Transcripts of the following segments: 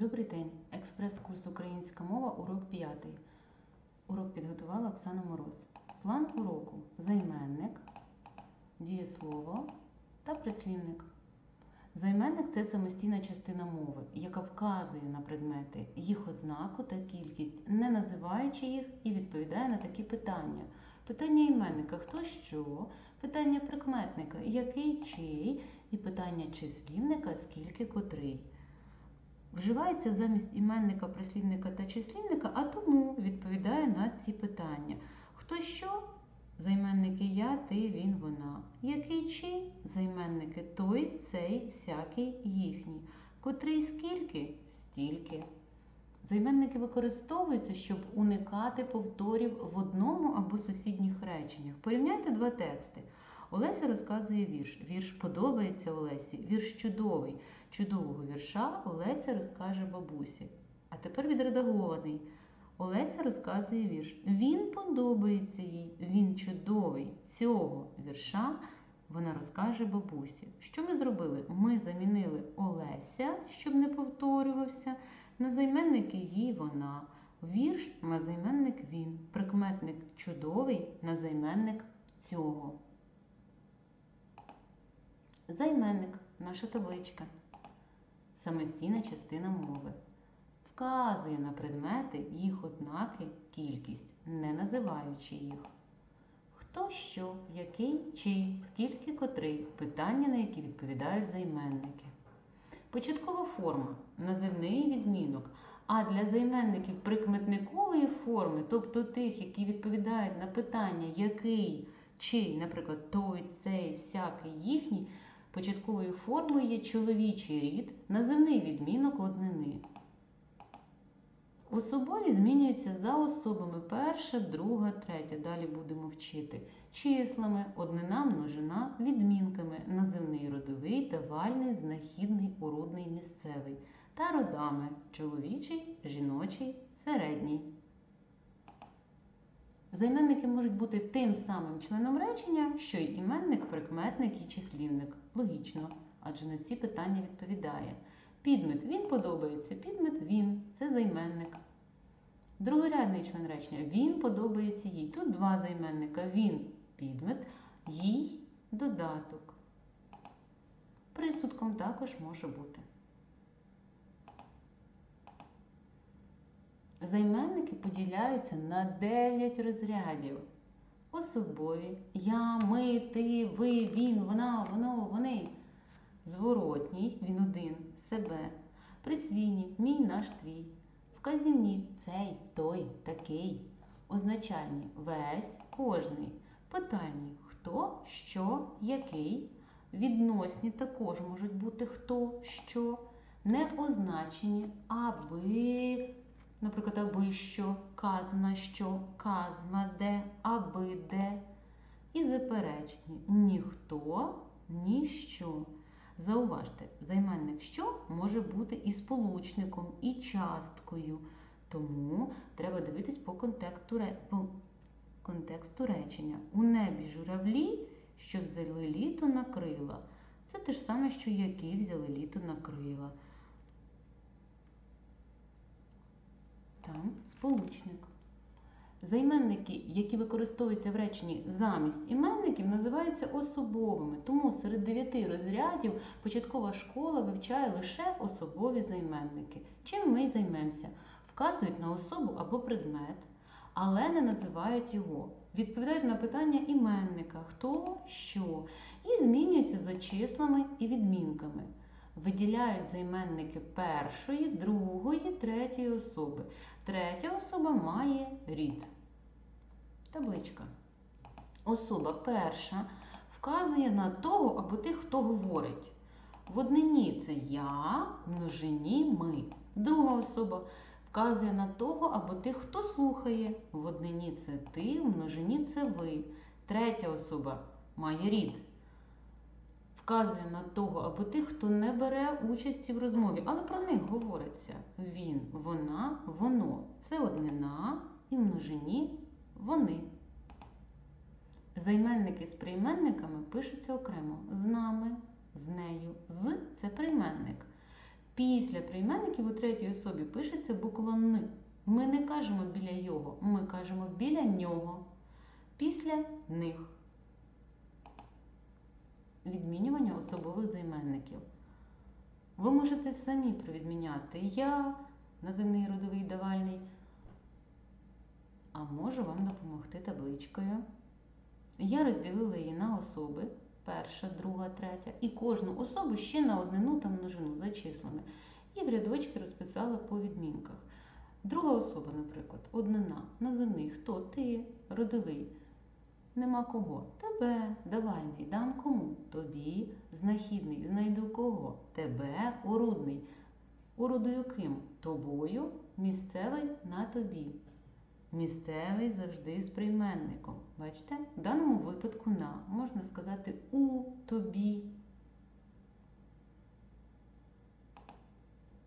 Добрий день! Експрес-курс Українська мова, урок 5. Урок підготувала Оксана Мороз. План уроку займенник, дієслово та прислівник. Займенник це самостійна частина мови, яка вказує на предмети, їх ознаку та кількість, не називаючи їх і відповідає на такі питання. Питання іменника хто що, питання прикметника який чий, і питання числівника скільки котрий. Вживається замість іменника, прислівника та числівника, а тому відповідає на ці питання. Хто що? Займенники я, ти, він, вона. Який чий? Займенники той, цей, всякий, їхній. Котрий скільки? Стільки. Займенники використовуються, щоб уникати повторів в одному або сусідніх реченнях. Порівняйте два тексти. Олеся розказує вірш. Вірш подобається Олесі, вірш чудовий. Чудового вірша Олеся розкаже бабусі. А тепер відредагований. Олеся розказує вірш. Він подобається їй, він чудовий. Цього вірша вона розкаже бабусі. Що ми зробили? Ми замінили Олеся, щоб не повторювався, на займенники їй вона. Вірш на займенник він. Прикметник чудовий на займенник цього. Займенник наша табличка. Самостійна частина мови. Вказує на предмети, їх ознаки, кількість, не називаючи їх. Хто що, який, чий, скільки котрий питання, на які відповідають займенники. Початкова форма називний відмінок. А для займенників прикметникової форми, тобто тих, які відповідають на питання, який, чий, наприклад, той, цей, всякий, їхній, початковою формою є чоловічий рід, називний відмінок однини. Особові змінюються за особами перша, друга, третя. Далі будемо вчити числами, однина, множина, відмінками, називний родовий, давальний, знахідний, уродний, місцевий та родами чоловічий, жіночий, середній. Займенники можуть бути тим самим членом речення, що й іменник, прикметник і числівник. Логічно, адже на ці питання відповідає. Підмет він подобається, підмет він це займенник. Другорядний член речення він подобається їй. Тут два займенника. Він підмет, їй додаток. Присудком також може бути. Займенники поділяються на 9 розрядів. Особові я, ми, ти, ви, він, вона, воно, вони. Зворотній він один себе. Присвійні мій наш твій. Вказівні цей, той, такий. Означальні весь, кожний. Питальні хто, що, який. Відносні також можуть бути хто, що. Неозначені аби, наприклад, аби що, казна що, казна де, аби де. І заперечні ніхто, ніщо. Зауважте, займенник що може бути і сполучником, і часткою. Тому треба дивитись по контексту, по контексту речення. У небі журавлі, що взяли літо на крила. Це те ж саме, що які взяли літо на крила. Там сполучник. Займенники, які використовуються в реченні замість іменників, називаються особовими. Тому серед дев'яти розрядів початкова школа вивчає лише особові займенники. Чим ми займемося? Вказують на особу або предмет, але не називають його. Відповідають на питання іменника, хто, що, і змінюються за числами і відмінками. Виділяють займенники першої, другої, третьої особи. Третя особа має рід. Табличка. Особа перша вказує на того або тих, хто говорить. В однині це я, в множині ми. Друга особа вказує на того або тих, хто слухає. В однині це ти, в множині це ви. Третя особа має рід вказує на того або тих, хто не бере участі в розмові, але про них говориться він, вона, воно. Це однина і множині вони. Займенники з прийменниками пишуться окремо з нами, з нею. З це прийменник. Після прийменників у третій особі пишеться буква Н. Ми не кажемо біля його, ми кажемо біля нього. Після них. Відмінювання особових займенників. Ви можете самі провідміняти я, називний родовий давальний, а можу вам допомогти табличкою. Я розділила її на особи перша, друга, третя, і кожну особу ще на однину та множину за числами. І в рядочки розписала по відмінках. Друга особа, наприклад, однина, називний, хто ти, родовий. Нема кого. Тебе, давальний, дам кому? Тобі, знахідний, знайду кого? Тебе, орудний. Орудою ким? Тобою, місцевий на тобі. Місцевий завжди з прийменником. Бачите? В даному випадку на можна сказати у тобі.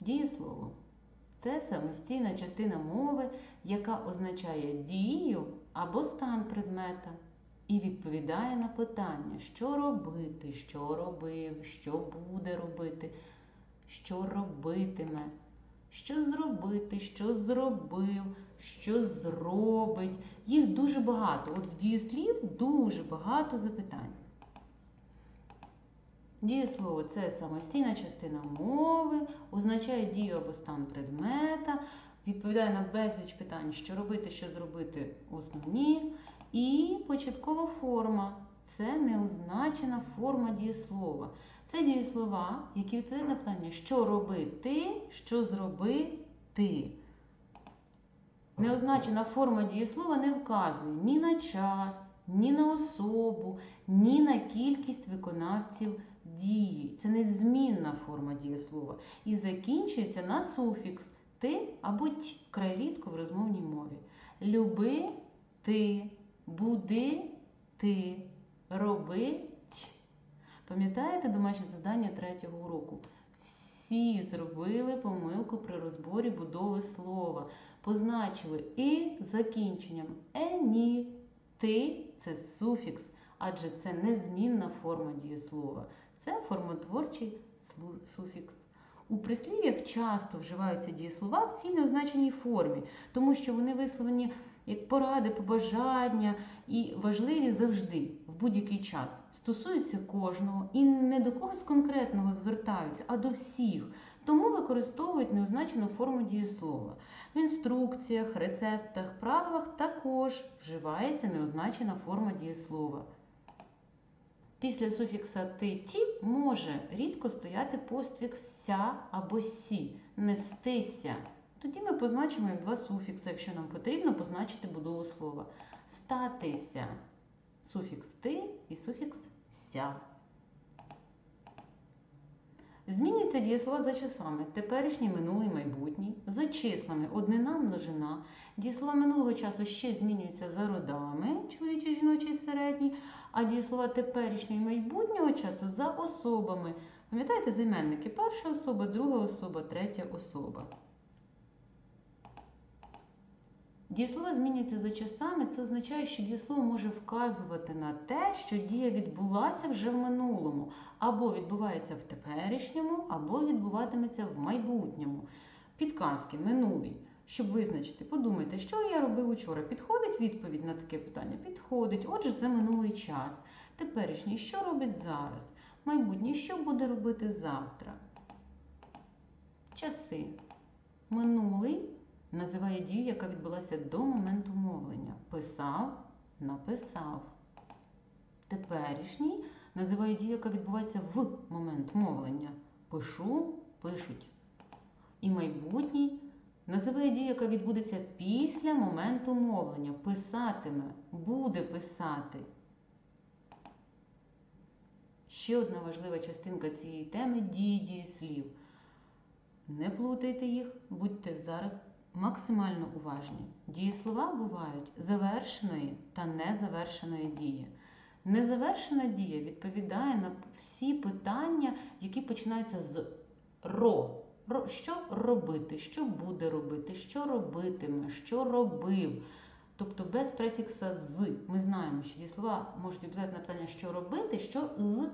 Дієслово. Це самостійна частина мови, яка означає дію або стан предмета і відповідає на питання, що робити, що робив, що буде робити, що робитиме, що зробити, що зробив, що зробить. Їх дуже багато. От в дієслів дуже багато запитань. Дієслово це самостійна частина мови, означає дію або стан предмета, відповідає на безліч питань, що робити, що зробити основні. І початкова форма це неозначена форма дієслова. Це дієслова, які відповідають на питання, що робити, що зробити. Неозначена форма дієслова не вказує ні на час, ні на особу, ні на кількість виконавців дії. Це незмінна форма дієслова. І закінчується на суфікс ти або т, край рідко в розмовній мові. Люби ти, буди ти, роби т. Пам'ятаєте домашнє завдання третього уроку? Всі зробили помилку при розборі будови слова. Позначили і закінченням е, ні, ти це суфікс, адже це незмінна форма дієслова. Це формотворчий суфікс. У прислів'ях часто вживаються дієслова в цій неозначеній формі, тому що вони висловлені як поради, побажання і важливі завжди, в будь-який час. Стосуються кожного і не до когось конкретного звертаються, а до всіх. Тому використовують неозначену форму дієслова. В інструкціях, рецептах, правилах також вживається неозначена форма дієслова. Після суфікса ти ті може рідко стояти поствік ся або сі, нестися. Тоді ми позначимо два суфікси, якщо нам потрібно позначити будову слова. Статися. Суфікс ти і суфікс ся. Змінюються дієслова за часами. Теперішній, минулий, майбутній. За числами однина, множина. Дієслова минулого часу ще змінюються за родами, чоловічий, жіночий, середній. А дієслова теперішнього і майбутнього часу за особами. Пам'ятаєте займенники? Перша особа, друга особа, третя особа. Дієслова змінюються за часами. Це означає, що дієслово може вказувати на те, що дія відбулася вже в минулому, або відбувається в теперішньому, або відбуватиметься в майбутньому. Підказки минулий. Щоб визначити, подумайте, що я робив учора. Підходить відповідь на таке питання? Підходить. Отже, це минулий час. Теперішній, що робить зараз? Майбутнє, що буде робити завтра? Часи. Минулий називає дію, яка відбулася до моменту мовлення. Писав, написав. Теперішній називає дію, яка відбувається в момент мовлення. Пишу, пишуть. І майбутній називає дію, яка відбудеться після моменту мовлення. Писатиме, буде писати. Ще одна важлива частинка цієї теми дії дієслів. Не плутайте їх, будьте зараз максимально уважні. Дієслова бувають завершеної та незавершеної дії. Незавершена дія відповідає на всі питання, які починаються з ро. Що робити, що буде робити, що робитиме, що робив. Тобто без префікса з. Ми знаємо, що дієслова можуть відповідати на питання, що робити, що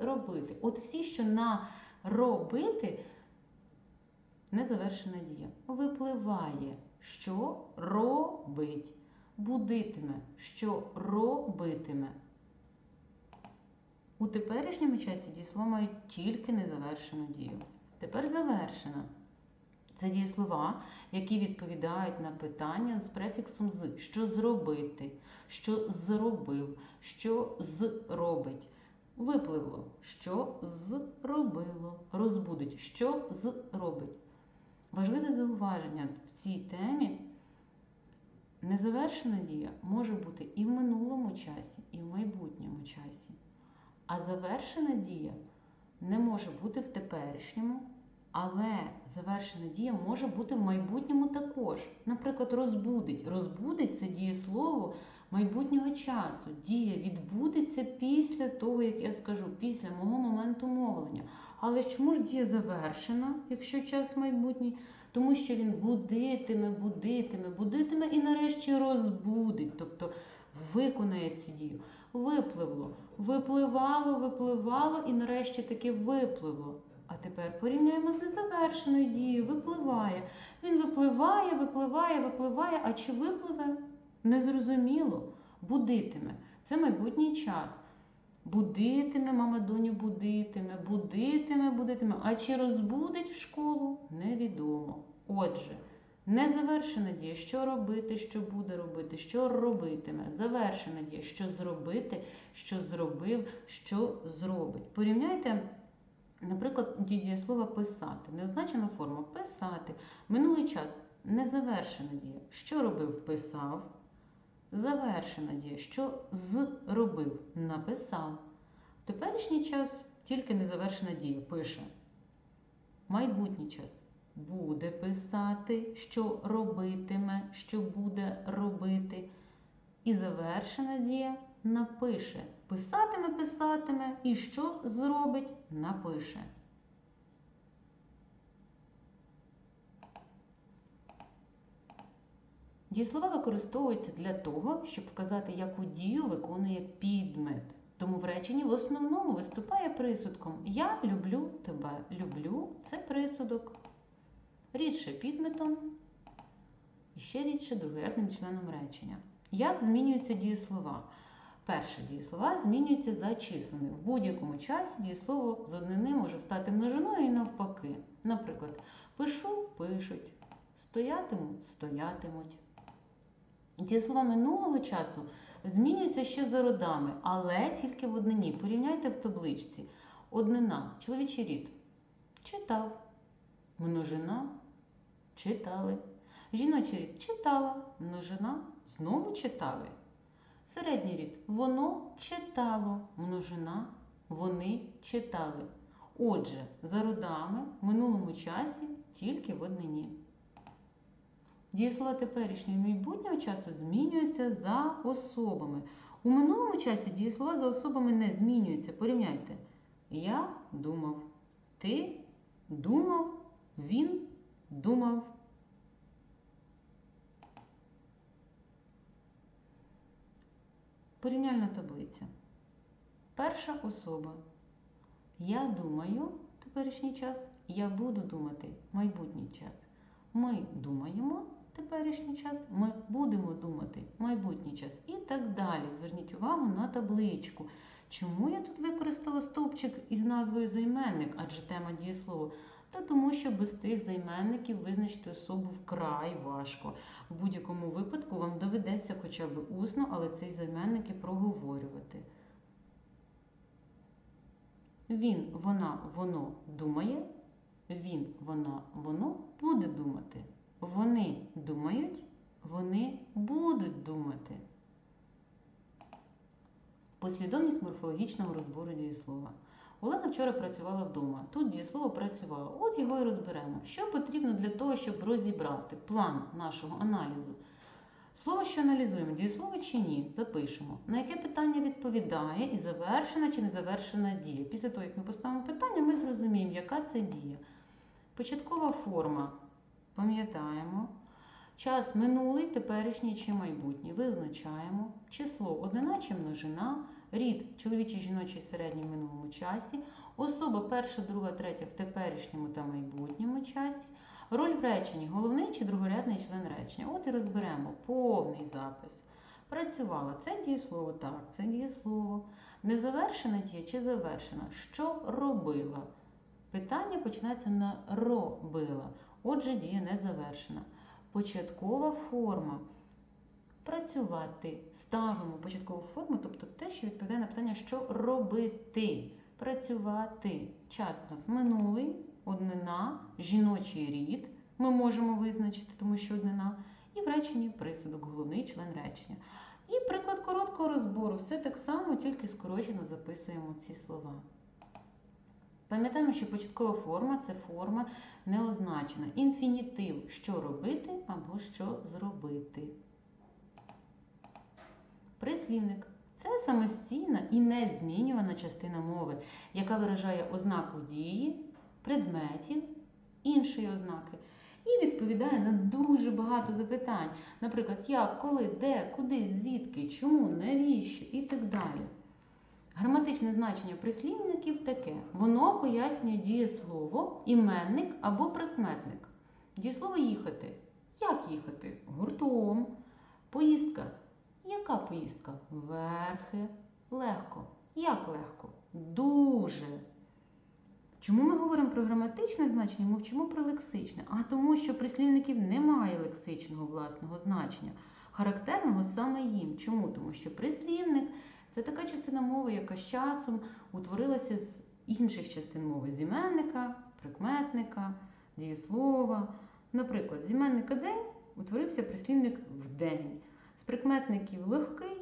зробити. От всі, що на робити, Незавершена дія. Випливає, що робить. Будитиме, що робитиме. У теперішньому часі дієслова мають тільки незавершену дію. Тепер завершена. Це дієслова, які відповідають на питання з префіксом з, що зробити, що зробив, що зробить. Випливло, що зробило, розбудить, що зробить. Важливе зауваження в цій темі. Незавершена дія може бути і в минулому часі, і в майбутньому часі. А завершена дія не може бути в теперішньому, але завершена дія може бути в майбутньому також. Наприклад, розбудить. Розбудить це дієслово майбутнього часу. Дія відбудеться після того, як я скажу, після мого моменту мовлення. Але чому ж дія завершена, якщо час майбутній? Тому що він будитиме, будитиме, будитиме і нарешті розбудить, тобто виконає цю дію. Випливло, випливало, випливало і нарешті таки випливло. А тепер порівняємо з незавершеною дією. Випливає. Він випливає, випливає, випливає. А чи випливе? Незрозуміло. Будитиме. Це майбутній час. Будитиме, мама доню будитиме, будитиме, будитиме. А чи розбудить в школу? Невідомо. Отже, незавершена дія, що робити, що буде робити, що робитиме. Завершена дія, що зробити, що зробив, що зробить. Порівняйте. Наприклад, дієслова писати. Неозначена форма писати. Минулий час незавершена дія. Що робив? Писав. Завершена дія. Що зробив? Написав. В теперішній час тільки незавершена дія. Пише. Майбутній час буде писати, що робитиме, що буде робити. І завершена дія напише. Писатиме, писатиме, і що зробить, напише. Дієслова використовуються для того, щоб вказати, яку дію виконує підмет. Тому в реченні в основному виступає присудком Я люблю тебе. Люблю це присудок. Рідше підметом і ще рідше другорядним членом речення. Як змінюються дієслова? Перше дієслова змінюються за числами. В будь-якому часі дієслово з однини може стати множиною і навпаки. Наприклад, пишу пишуть, стоятиму стоятимуть. Дієслова минулого часу змінюються ще за родами, але тільки в однині. Порівняйте в табличці. Однина чоловічий рід читав, множина читали. Жіночий рід читала, множина знову читали. Середній рід воно читало, множина вони читали. Отже, за родами в минулому часі тільки в однині. Дієслова теперішнього і майбутнього часу змінюються за особами. У минулому часі дієслова за особами не змінюються. Порівняйте. Я думав, ти думав, він думав. Порівняльна таблиця. Перша особа. Я думаю теперішній час, я буду думати майбутній час. Ми думаємо теперішній час, ми будемо думати майбутній час. І так далі. Зверніть увагу на табличку. Чому я тут використала стовпчик із назвою займенник, адже тема дієслова? Та тому, що без цих займенників визначити особу вкрай важко. В будь-якому випадку вам доведеться хоча б усно, але цей займенник і проговорювати. Він, вона, воно думає. Він, вона, воно буде думати. Вони думають, вони будуть думати. Послідовність морфологічного розбору дієслова. Олена вчора працювала вдома. Тут дієслово працювало. От його і розберемо. Що потрібно для того, щоб розібрати план нашого аналізу? Слово, що аналізуємо, дієслово чи ні, запишемо. На яке питання відповідає і завершена чи незавершена дія. Після того, як ми поставимо питання, ми зрозуміємо, яка це дія. Початкова форма. Пам'ятаємо. Час минулий, теперішній чи майбутній. Визначаємо. Число однина чи множина. Рід чоловічий, жіночий середній минулому часі. Особа перша, друга, третя в теперішньому та майбутньому часі. Роль в реченні головний чи другорядний член речення. От і розберемо повний запис. Працювала. Це дієслово, так, це дієслово. Незавершена дія чи завершена? Що робила? Питання починається на робила. Отже, дія не завершена. Початкова форма. Працювати. Ставимо початкову форму, тобто те, що відповідає на питання, що робити. Працювати. Час у нас минулий, однина, жіночий рід. Ми можемо визначити, тому що однина. І в реченні присудок, головний член речення. І приклад короткого розбору. Все так само, тільки скорочено записуємо ці слова. Пам'ятаємо, що початкова форма це форма неозначена. Інфінітив що робити або що зробити. Прислівник це самостійна і незмінювана частина мови, яка виражає ознаку дії, предметів, іншої ознаки. І відповідає на дуже багато запитань. Наприклад, як, коли, де, куди, звідки, чому, навіщо і так далі. Граматичне значення прислівників таке: воно пояснює дієслово, іменник або прикметник. Дієслово їхати. Як їхати? Гуртом. Поїздка. Яка поїздка? Верхи. Легко. Як легко? Дуже. Чому ми говоримо про граматичне значення, мовчимо про лексичне? А тому, що прислівників немає лексичного власного значення, характерного саме їм. Чому? Тому що прислівник це така частина мови, яка з часом утворилася з інших частин мови: з іменника, прикметника, дієслова. Наприклад, з іменника день утворився прислівник вдень, з прикметників легкий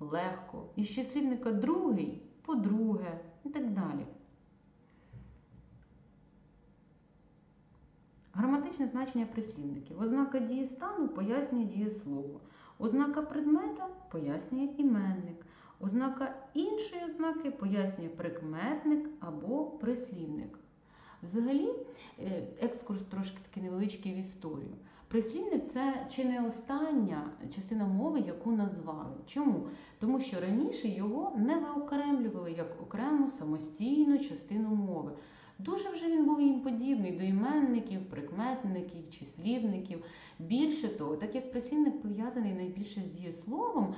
легко, із числівника другий по-друге і так далі. Граматичне значення прислівників. Ознака дієстану пояснює дієслово. Ознака предмета пояснює іменник. Ознака іншої ознаки пояснює прикметник або прислівник. Взагалі, е, екскурс трошки такий невеличкий в історію. Прислівник це чи не остання частина мови, яку назвали. Чому? Тому що раніше його не виокремлювали як окрему самостійну частину мови. Дуже вже він був їм подібний до іменників, прикметників, числівників. Більше того, так як прислівник пов'язаний найбільше з дієсловом,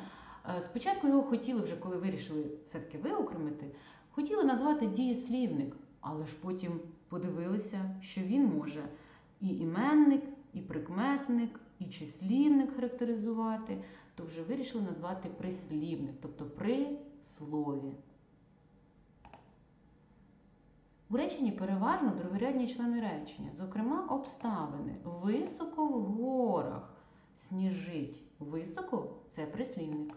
спочатку його хотіли, вже коли вирішили все-таки виокремити, хотіли назвати дієслівник, але ж потім подивилися, що він може і іменник, і прикметник, і числівник характеризувати, то вже вирішили назвати прислівник, тобто при слові. У реченні переважно другорядні члени речення, зокрема, обставини. Високо в горах сніжить. Високо це прислівник.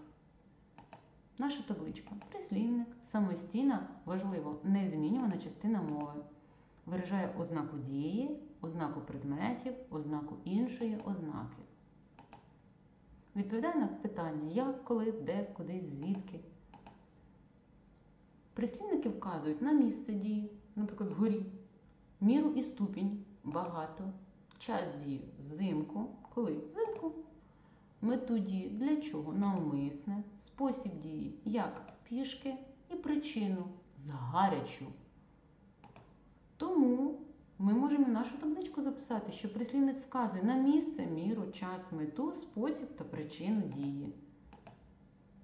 Наша табличка. Прислівник, самостійна, важливо, незмінювана частина мови. Виражає ознаку дії, ознаку предметів, ознаку іншої ознаки. Відповідає на питання як, коли, де, куди, звідки. Прислівники вказують на місце дії, наприклад, вгорі, міру і ступінь багато, час дії взимку, коли? Взимку. Мету дії для чого? Навмисне, спосіб дії як пішки і причину згарячу. Тому ми можемо нашу табличку записати, що прислівник вказує на місце, міру, час, мету, спосіб та причину дії.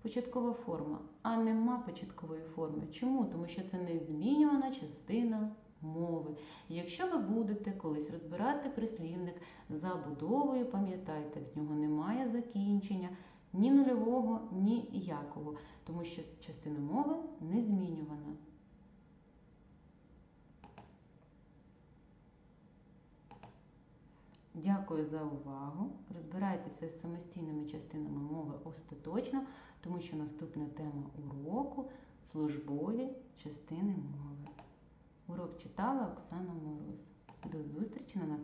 Початкова форма, а нема початкової форми. Чому? Тому що це незмінювана частина мови. Якщо ви будете колись розбирати прислівник за будовою, пам'ятайте, в нього немає закінчення ні нульового, ні якого, тому що частина мови не змінювана. Дякую за увагу. Розбирайтеся з самостійними частинами мови остаточно, тому що наступна тема уроку службові частини мови. Урок читала Оксана Мороз. До зустрічі на нас.